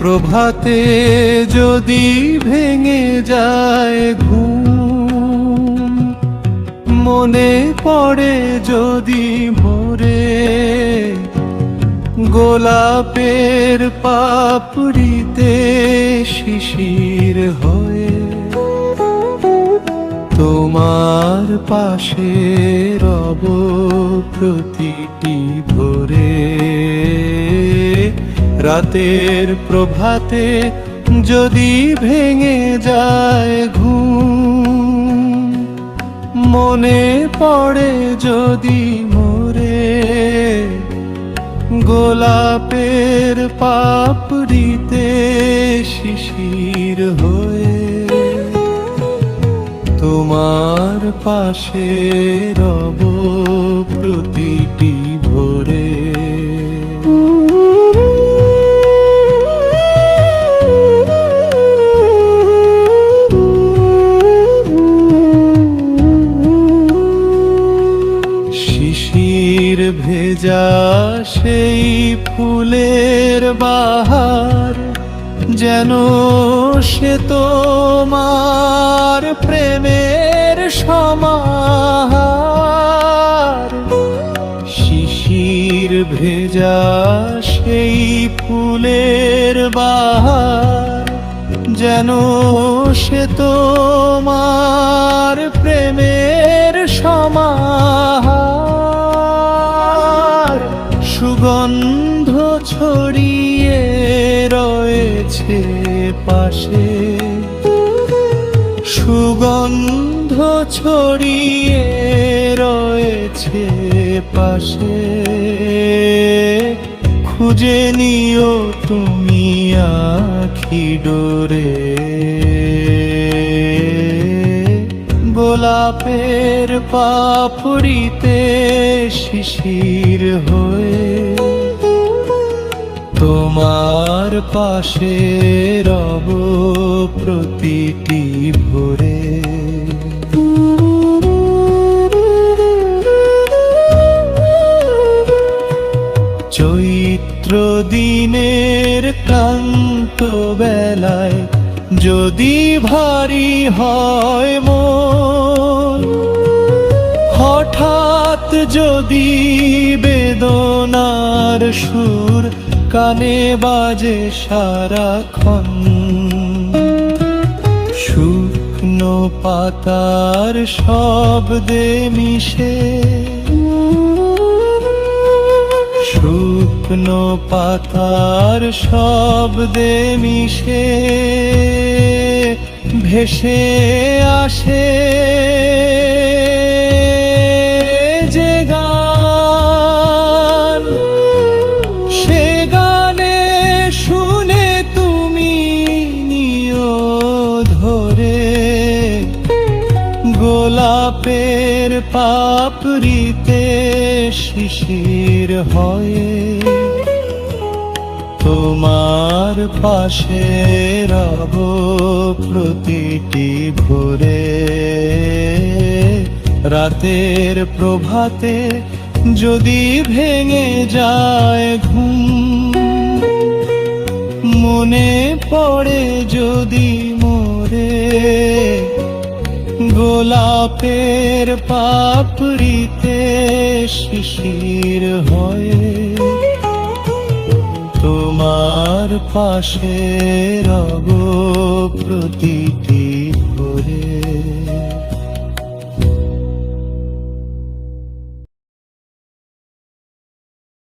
প্রভাতে যদি ভেঙে যায় ঘুম, মনে পড়ে যদি ভোরে গোলাপের পাপড়িতে শিশির হয়ে, তোমার পাশে রব প্রতিটি ভোরে রাতের প্রভাতে যদি ভেঙে যায় ঘুম, মনে পড়ে যদি মোরে গোলাপের পাপড়িতে শিশির হয়ে তোমার পাশে রব শিশির ভেজা সেই ফুলের বাহার, যেন সে তোমার প্রেমের সমাহার। শিশির ভেজা সেই ফুলের বাহার, যেন সে তোমার প্রেমের সমাহার। সুগন্ধ ছড়িয়ে রয়েছে পাশে। সুগন্ধ ছড়িয়ে রয়েছে পাশে। খুঁজে নিও তুমি আখি ডোরে। গোলাপের পাপড়িতে শিশির হয়ে তোমার পাশে রব প্রতিটি ভোরে। চৈত্র দিনের ক্লান্ত বেলায় যদি ভারী হয় মন হঠাৎ যদি বেদনার সুর কানে বাজে সারাক্ষণ। শুকনো পাতার শব্দে মিশে। শুকনো পাতার শব্দে মিশে। ভেসে আসে গোলাপের পাপড়িতে শিশির হয়ে। তোমার পাশে রব প্রতিটি ভোরে। রাতের প্রভাতে যদি ভেঙে যায় ঘুম, মনে পড়ে যদি মোরে। গোলাপের পাপড়িতে শিশির হয়ে। তোমার পাশে রব প্রতিটি ভোরে